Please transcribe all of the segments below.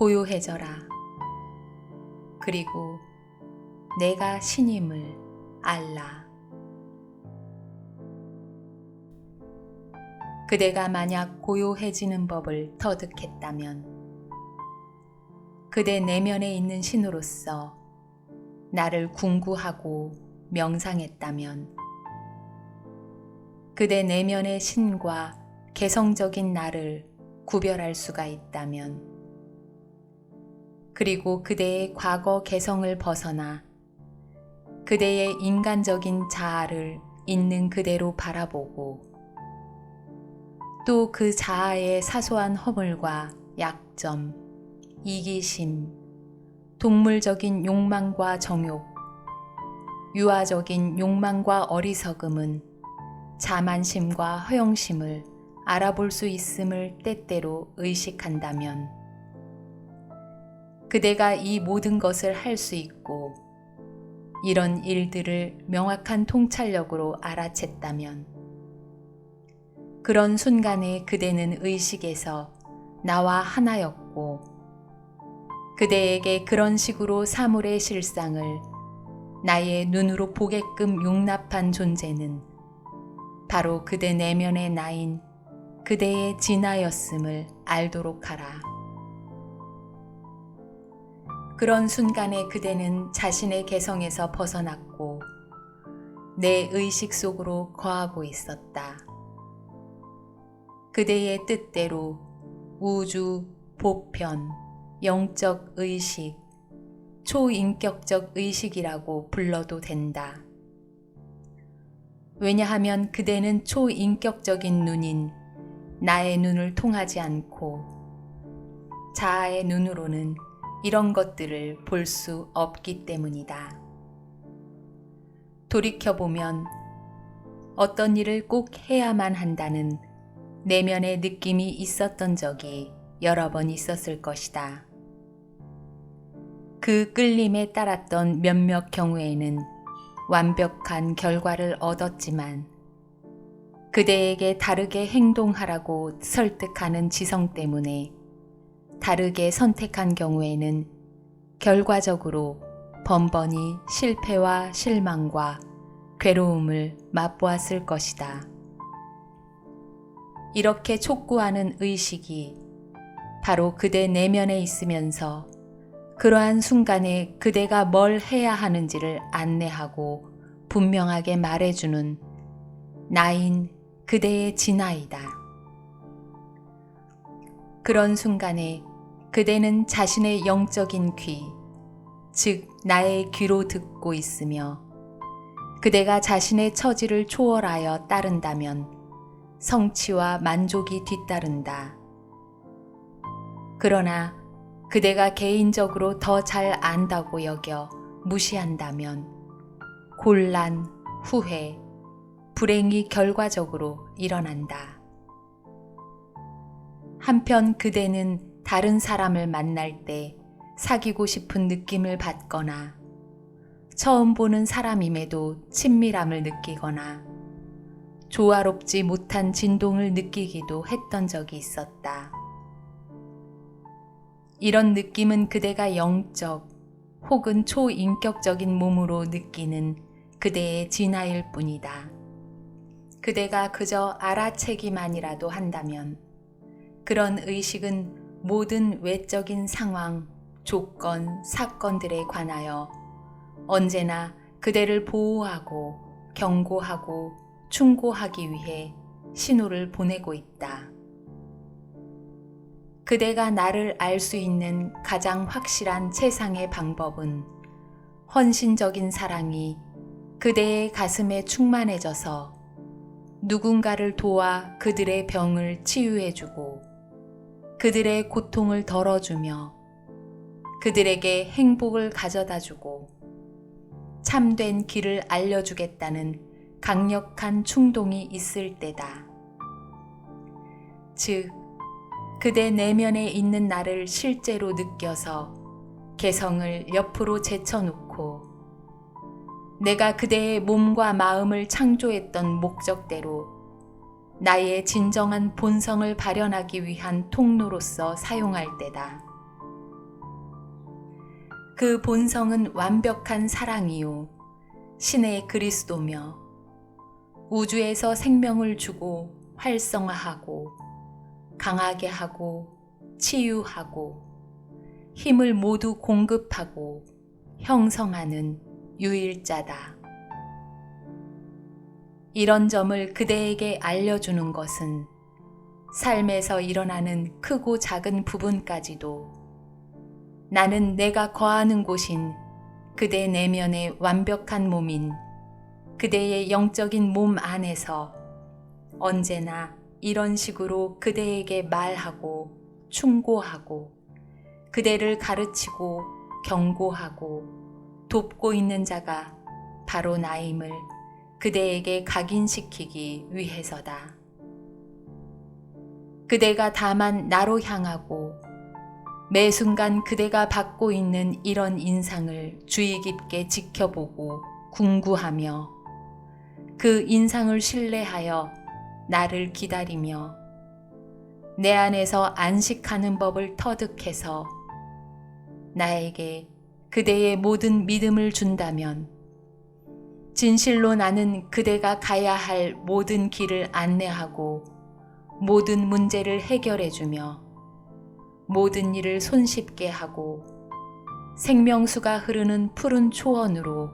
고요해져라. 그리고 내가 신임을 알라. 그대가 만약 고요해지는 법을 터득했다면 그대 내면에 있는 신으로서 나를 궁구하고 명상했다면 그대 내면의 신과 개성적인 나를 구별할 수가 있다면 그리고 그대의 과거 개성을 벗어나 그대의 인간적인 자아를 있는 그대로 바라보고 또 그 자아의 사소한 허물과 약점, 이기심, 동물적인 욕망과 정욕, 유아적인 욕망과 어리석음은 자만심과 허영심을 알아볼 수 있음을 때때로 의식한다면 그대가 이 모든 것을 할 수 있고 이런 일들을 명확한 통찰력으로 알아챘다면 그런 순간에 그대는 의식에서 나와 하나였고 그대에게 그런 식으로 사물의 실상을 나의 눈으로 보게끔 용납한 존재는 바로 그대 내면의 나인 그대의 진하였음을 알도록 하라. 그런 순간에 그대는 자신의 개성에서 벗어났고 내 의식 속으로 거하고 있었다. 그대의 뜻대로 우주, 보편, 영적 의식, 초인격적 의식이라고 불러도 된다. 왜냐하면 그대는 초인격적인 눈인 나의 눈을 통하지 않고 자아의 눈으로는 이런 것들을 볼 수 없기 때문이다. 돌이켜보면 어떤 일을 꼭 해야만 한다는 내면의 느낌이 있었던 적이 여러 번 있었을 것이다. 그 끌림에 따랐던 몇몇 경우에는 완벽한 결과를 얻었지만 그대에게 다르게 행동하라고 설득하는 지성 때문에 다르게 선택한 경우에는 결과적으로 번번이 실패와 실망과 괴로움을 맛보았을 것이다. 이렇게 촉구하는 의식이 바로 그대 내면에 있으면서 그러한 순간에 그대가 뭘 해야 하는지를 안내하고 분명하게 말해주는 나인 그대의 진아이다. 그런 순간에 그대는 자신의 영적인 귀, 즉 나의 귀로 듣고 있으며 그대가 자신의 처지를 초월하여 따른다면 성취와 만족이 뒤따른다. 그러나 그대가 개인적으로 더 잘 안다고 여겨 무시한다면 곤란, 후회, 불행이 결과적으로 일어난다. 한편 그대는 다른 사람을 만날 때 사귀고 싶은 느낌을 받거나 처음 보는 사람임에도 친밀함을 느끼거나 조화롭지 못한 진동을 느끼기도 했던 적이 있었다. 이런 느낌은 그대가 영적 혹은 초인격적인 몸으로 느끼는 그대의 진화일 뿐이다. 그대가 그저 알아채기만이라도 한다면 그런 의식은 모든 외적인 상황, 조건, 사건들에 관하여 언제나 그대를 보호하고 경고하고 충고하기 위해 신호를 보내고 있다. 그대가 나를 알 수 있는 가장 확실한 최상의 방법은 헌신적인 사랑이 그대의 가슴에 충만해져서 누군가를 도와 그들의 병을 치유해주고 그들의 고통을 덜어주며 그들에게 행복을 가져다 주고 참된 길을 알려주겠다는 강력한 충동이 있을 때다. 즉, 그대 내면에 있는 나를 실제로 느껴서 개성을 옆으로 제쳐놓고 내가 그대의 몸과 마음을 창조했던 목적대로 나의 진정한 본성을 발현하기 위한 통로로서 사용할 때다. 그 본성은 완벽한 사랑이요. 신의 그리스도며 우주에서 생명을 주고 활성화하고 강하게 하고 치유하고 힘을 모두 공급하고 형성하는 유일자다. 이런 점을 그대에게 알려주는 것은 삶에서 일어나는 크고 작은 부분까지도 나는 내가 거하는 곳인 그대 내면의 완벽한 몸인 그대의 영적인 몸 안에서 언제나 이런 식으로 그대에게 말하고 충고하고 그대를 가르치고 경고하고 돕고 있는 자가 바로 나임을 그대에게 각인시키기 위해서다. 그대가 다만 나로 향하고 매 순간 그대가 받고 있는 이런 인상을 주의 깊게 지켜보고 궁구하며 그 인상을 신뢰하여 나를 기다리며 내 안에서 안식하는 법을 터득해서 나에게 그대의 모든 믿음을 준다면 진실로 나는 그대가 가야 할 모든 길을 안내하고 모든 문제를 해결해주며 모든 일을 손쉽게 하고 생명수가 흐르는 푸른 초원으로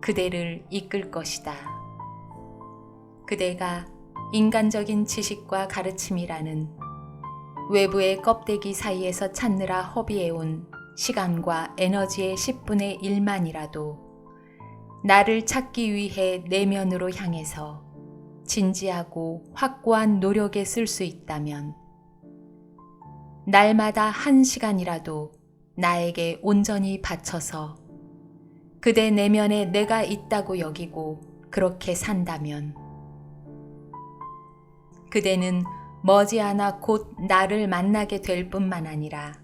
그대를 이끌 것이다. 그대가 인간적인 지식과 가르침이라는 외부의 껍데기 사이에서 찾느라 허비해온 시간과 에너지의 10분의 1만이라도 나를 찾기 위해 내면으로 향해서 진지하고 확고한 노력에 쓸 수 있다면 날마다 한 시간이라도 나에게 온전히 바쳐서 그대 내면에 내가 있다고 여기고 그렇게 산다면 그대는 머지않아 곧 나를 만나게 될 뿐만 아니라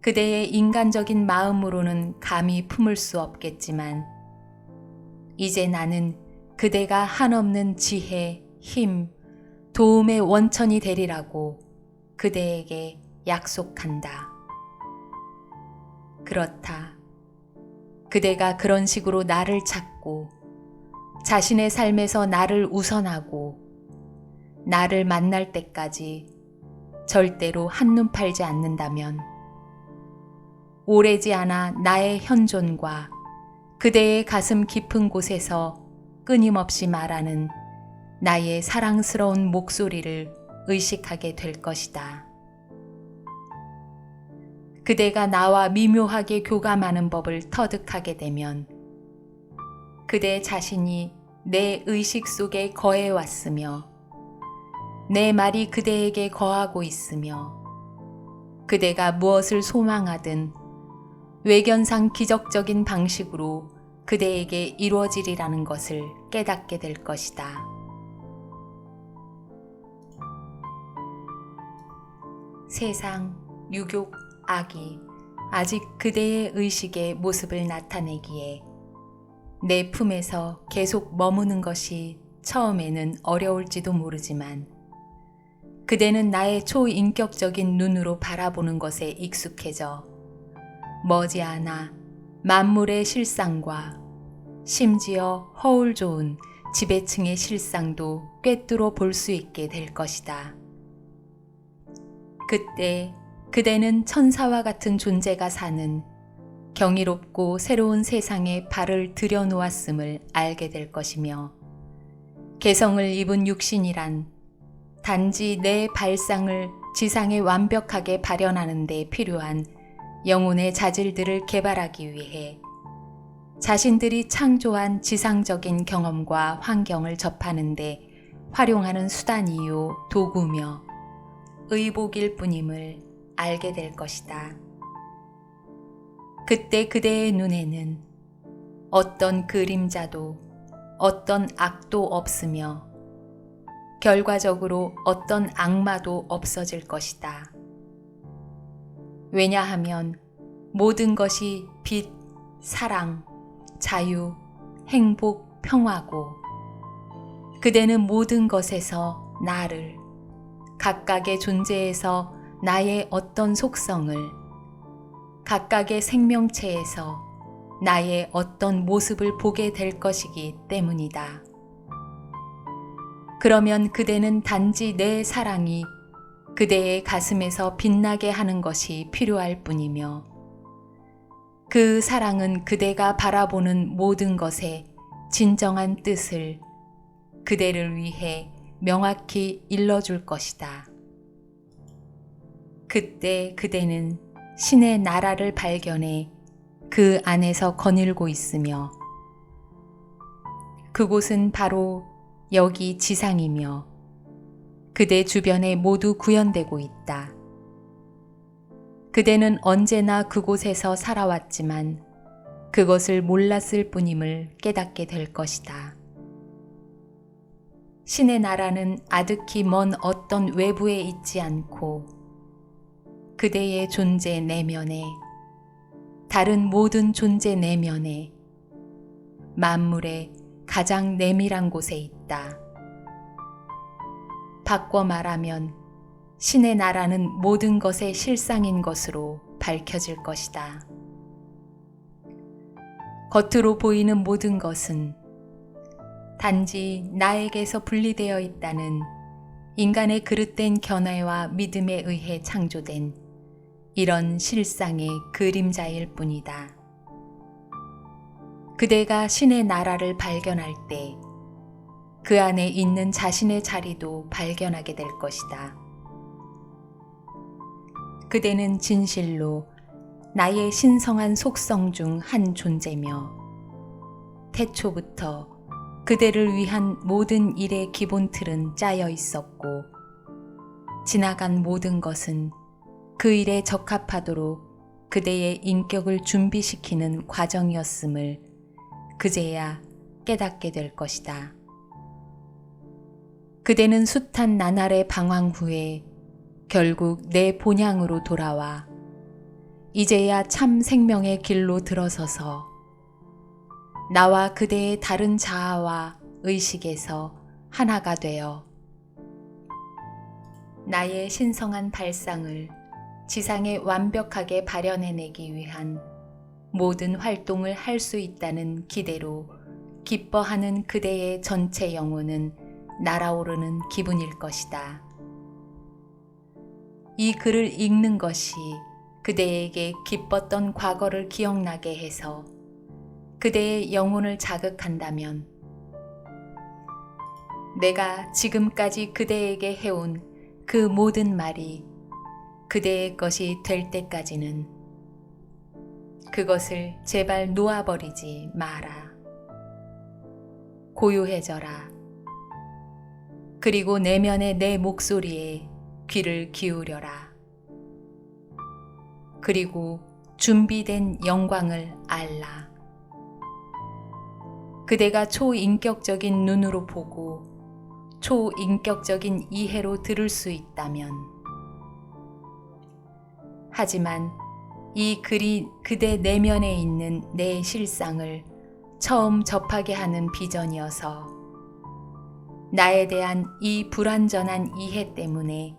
그대의 인간적인 마음으로는 감히 품을 수 없겠지만 이제 나는 그대가 한없는 지혜, 힘, 도움의 원천이 되리라고 그대에게 약속한다. 그렇다. 그대가 그런 식으로 나를 찾고 자신의 삶에서 나를 우선하고 나를 만날 때까지 절대로 한눈 팔지 않는다면 오래지 않아 나의 현존과 그대의 가슴 깊은 곳에서 끊임없이 말하는 나의 사랑스러운 목소리를 의식하게 될 것이다. 그대가 나와 미묘하게 교감하는 법을 터득하게 되면 그대 자신이 내 의식 속에 거해 왔으며 내 말이 그대에게 거하고 있으며 그대가 무엇을 소망하든 외견상 기적적인 방식으로 그대에게 이루어지리라는 것을 깨닫게 될 것이다. 세상, 유욕, 악이 아직 그대의 의식의 모습을 나타내기에 내 품에서 계속 머무는 것이 처음에는 어려울지도 모르지만 그대는 나의 초인격적인 눈으로 바라보는 것에 익숙해져 머지않아 만물의 실상과 심지어 허울 좋은 지배층의 실상도 꿰뚫어 볼 수 있게 될 것이다. 그때 그대는 천사와 같은 존재가 사는 경이롭고 새로운 세상에 발을 들여놓았음을 알게 될 것이며 개성을 입은 육신이란 단지 내 발상을 지상에 완벽하게 발현하는 데 필요한 영혼의 자질들을 개발하기 위해 자신들이 창조한 지상적인 경험과 환경을 접하는데 활용하는 수단이요 도구며 의복일 뿐임을 알게 될 것이다. 그때 그대의 눈에는 어떤 그림자도 어떤 악도 없으며 결과적으로 어떤 악마도 없어질 것이다. 왜냐하면 모든 것이 빛, 사랑, 자유, 행복, 평화고 그대는 모든 것에서 나를 각각의 존재에서 나의 어떤 속성을 각각의 생명체에서 나의 어떤 모습을 보게 될 것이기 때문이다. 그러면 그대는 단지 내 사랑이 그대의 가슴에서 빛나게 하는 것이 필요할 뿐이며 그 사랑은 그대가 바라보는 모든 것의 진정한 뜻을 그대를 위해 명확히 일러줄 것이다. 그때 그대는 신의 나라를 발견해 그 안에서 거닐고 있으며 그곳은 바로 여기 지상이며 그대 주변에 모두 구현되고 있다. 그대는 언제나 그곳에서 살아왔지만 그것을 몰랐을 뿐임을 깨닫게 될 것이다. 신의 나라는 아득히 먼 어떤 외부에 있지 않고 그대의 존재 내면에 다른 모든 존재 내면에 만물의 가장 내밀한 곳에 있다. 바꿔 말하면 신의 나라는 모든 것의 실상인 것으로 밝혀질 것이다. 겉으로 보이는 모든 것은 단지 나에게서 분리되어 있다는 인간의 그릇된 견해와 믿음에 의해 창조된 이런 실상의 그림자일 뿐이다. 그대가 신의 나라를 발견할 때 그 안에 있는 자신의 자리도 발견하게 될 것이다. 그대는 진실로 나의 신성한 속성 중 한 존재며 태초부터 그대를 위한 모든 일의 기본 틀은 짜여 있었고 지나간 모든 것은 그 일에 적합하도록 그대의 인격을 준비시키는 과정이었음을 그제야 깨닫게 될 것이다. 그대는 숱한 나날의 방황 후에 결국 내 본향으로 돌아와 이제야 참 생명의 길로 들어서서 나와 그대의 다른 자아와 의식에서 하나가 되어 나의 신성한 발상을 지상에 완벽하게 발현해내기 위한 모든 활동을 할 수 있다는 기대로 기뻐하는 그대의 전체 영혼은 날아오르는 기분일 것이다. 이 글을 읽는 것이 그대에게 기뻤던 과거를 기억나게 해서 그대의 영혼을 자극한다면 내가 지금까지 그대에게 해온 그 모든 말이 그대의 것이 될 때까지는 그것을 제발 놓아버리지 마라. 고요해져라. 그리고 내면의 내 목소리에 귀를 기울여라. 그리고 준비된 영광을 알라. 그대가 초인격적인 눈으로 보고 초인격적인 이해로 들을 수 있다면 하지만 이 글이 그대 내면에 있는 내 실상을 처음 접하게 하는 비전이어서 나에 대한 이 불완전한 이해 때문에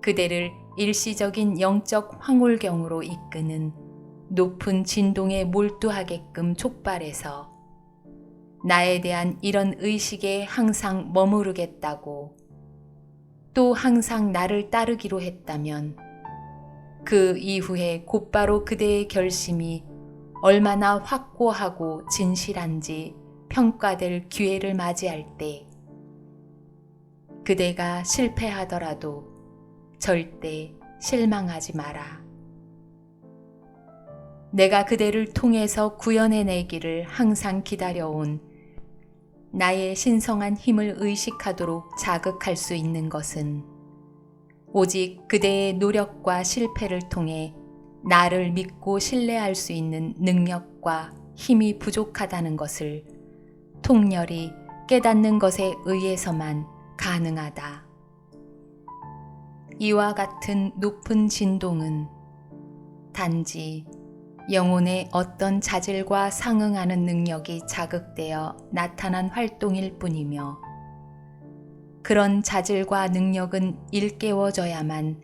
그대를 일시적인 영적 황홀경으로 이끄는 높은 진동에 몰두하게끔 촉발해서 나에 대한 이런 의식에 항상 머무르겠다고 또 항상 나를 따르기로 했다면 그 이후에 곧바로 그대의 결심이 얼마나 확고하고 진실한지 평가될 기회를 맞이할 때 그대가 실패하더라도 절대 실망하지 마라. 내가 그대를 통해서 구현해내기를 항상 기다려온 나의 신성한 힘을 의식하도록 자극할 수 있는 것은 오직 그대의 노력과 실패를 통해 나를 믿고 신뢰할 수 있는 능력과 힘이 부족하다는 것을 통렬히 깨닫는 것에 의해서만 가능하다. 이와 같은 높은 진동은 단지 영혼의 어떤 자질과 상응하는 능력이 자극되어 나타난 활동일 뿐이며 그런 자질과 능력은 일깨워져야만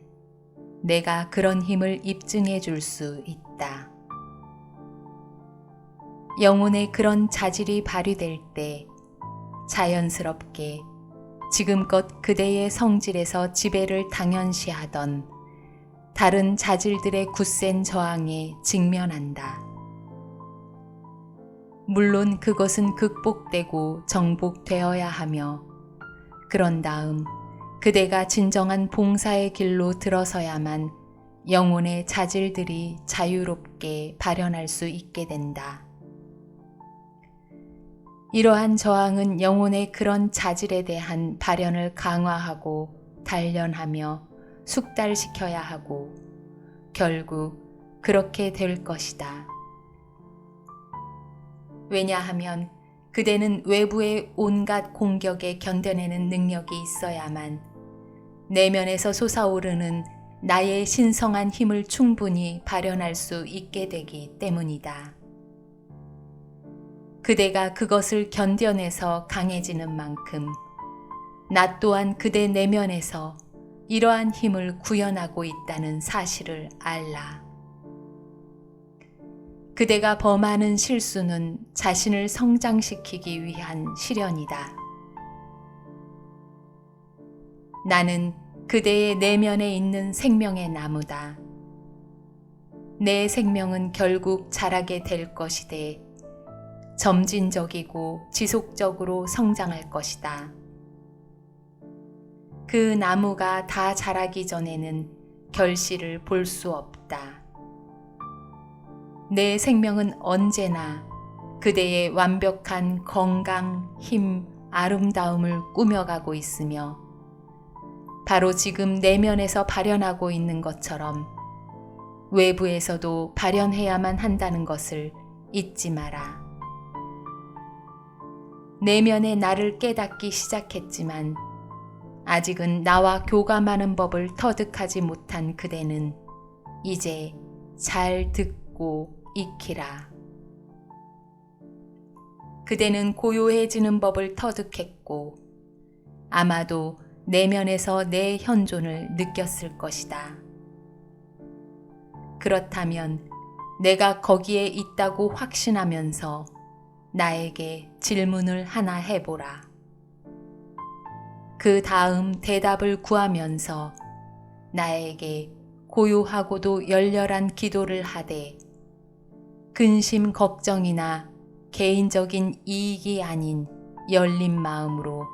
내가 그런 힘을 입증해 줄 수 있다. 영혼의 그런 자질이 발휘될 때 자연스럽게 지금껏 그대의 성질에서 지배를 당연시하던 다른 자질들의 굳센 저항에 직면한다. 물론 그것은 극복되고 정복되어야 하며 그런 다음 그대가 진정한 봉사의 길로 들어서야만 영혼의 자질들이 자유롭게 발현할 수 있게 된다. 이러한 저항은 영혼의 그런 자질에 대한 발현을 강화하고 단련하며 숙달시켜야 하고 결국 그렇게 될 것이다. 왜냐하면 그대는 외부의 온갖 공격에 견뎌내는 능력이 있어야만 내면에서 솟아오르는 나의 신성한 힘을 충분히 발현할 수 있게 되기 때문이다. 그대가 그것을 견뎌내서 강해지는 만큼 나 또한 그대 내면에서 이러한 힘을 구현하고 있다는 사실을 알라. 그대가 범하는 실수는 자신을 성장시키기 위한 시련이다. 나는 그대의 내면에 있는 생명의 나무다. 내 생명은 결국 자라게 될 것이되 점진적이고 지속적으로 성장할 것이다. 그 나무가 다 자라기 전에는 결실을 볼 수 없다. 내 생명은 언제나 그대의 완벽한 건강, 힘, 아름다움을 꾸며가고 있으며 바로 지금 내면에서 발현하고 있는 것처럼 외부에서도 발현해야만 한다는 것을 잊지 마라. 내면의 나를 깨닫기 시작했지만 아직은 나와 교감하는 법을 터득하지 못한 그대는 이제 잘 듣고 익히라. 그대는 고요해지는 법을 터득했고 아마도 내면에서 내 현존을 느꼈을 것이다. 그렇다면 내가 거기에 있다고 확신하면서 나에게 질문을 하나 해보라. 그 다음 대답을 구하면서 나에게 고요하고도 열렬한 기도를 하되 근심 걱정이나 개인적인 이익이 아닌 열린 마음으로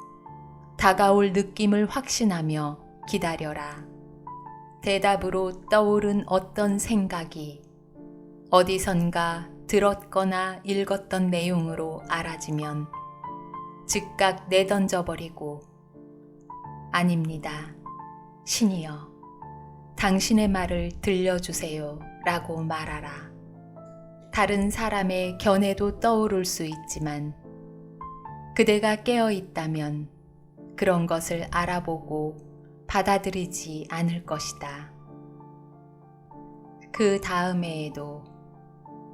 다가올 느낌을 확신하며 기다려라. 대답으로 떠오른 어떤 생각이 어디선가 들었거나 읽었던 내용으로 알아지면 즉각 내던져버리고 아닙니다. 신이여, 당신의 말을 들려주세요. 라고 말하라. 다른 사람의 견해도 떠오를 수 있지만 그대가 깨어 있다면 그런 것을 알아보고 받아들이지 않을 것이다. 그 다음에에도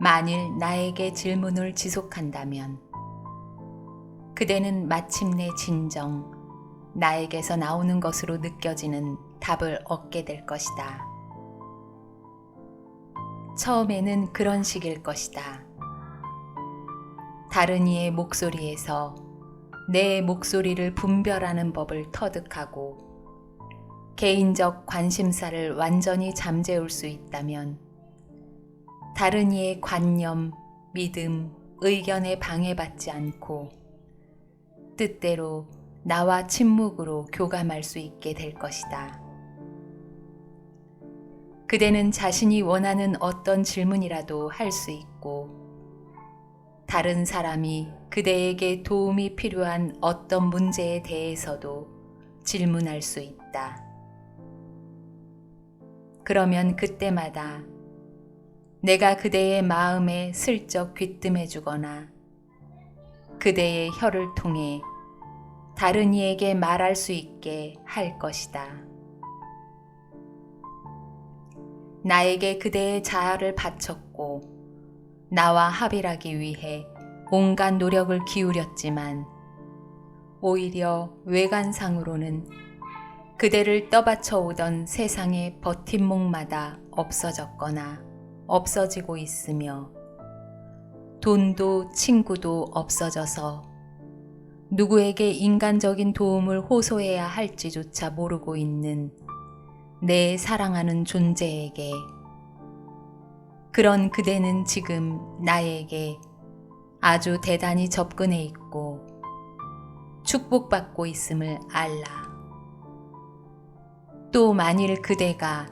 만일 나에게 질문을 지속한다면 그대는 마침내 진정 나에게서 나오는 것으로 느껴지는 답을 얻게 될 것이다. 처음에는 그런 식일 것이다. 다른 이의 목소리에서 내 목소리를 분별하는 법을 터득하고 개인적 관심사를 완전히 잠재울 수 있다면 다른 이의 관념, 믿음, 의견에 방해받지 않고 뜻대로 나와 침묵으로 교감할 수 있게 될 것이다. 그대는 자신이 원하는 어떤 질문이라도 할 수 있고, 다른 사람이 그대에게 도움이 필요한 어떤 문제에 대해서도 질문할 수 있다. 그러면 그때마다 내가 그대의 마음에 슬쩍 귀뜸해 주거나 그대의 혀를 통해 다른 이에게 말할 수 있게 할 것이다. 나에게 그대의 자아를 바쳤고 나와 합일하기 위해 온갖 노력을 기울였지만 오히려 외관상으로는 그대를 떠받쳐 오던 세상의 버팀목마다 없어졌거나 없어지고 있으며 돈도 친구도 없어져서 누구에게 인간적인 도움을 호소해야 할지조차 모르고 있는 내 사랑하는 존재에게 그런 그대는 지금 나에게 아주 대단히 접근해 있고 축복받고 있음을 알라. 또 만일 그대가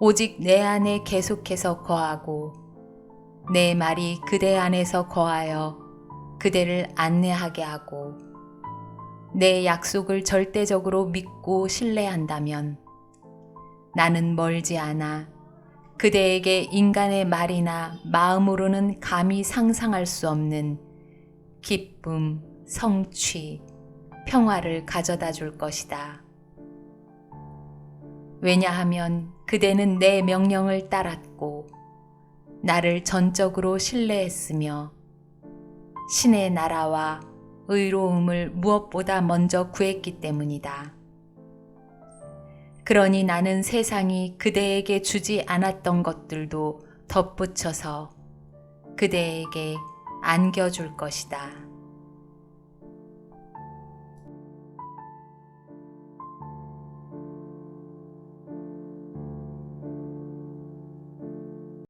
오직 내 안에 계속해서 거하고 내 말이 그대 안에서 거하여 그대를 안내하게 하고 내 약속을 절대적으로 믿고 신뢰한다면 나는 멀지 않아 그대에게 인간의 말이나 마음으로는 감히 상상할 수 없는 기쁨, 성취, 평화를 가져다 줄 것이다. 왜냐하면 그대는 내 명령을 따랐고 나를 전적으로 신뢰했으며 신의 나라와 의로움을 무엇보다 먼저 구했기 때문이다. 그러니 나는 세상이 그대에게 주지 않았던 것들도 덧붙여서 그대에게 안겨줄 것이다.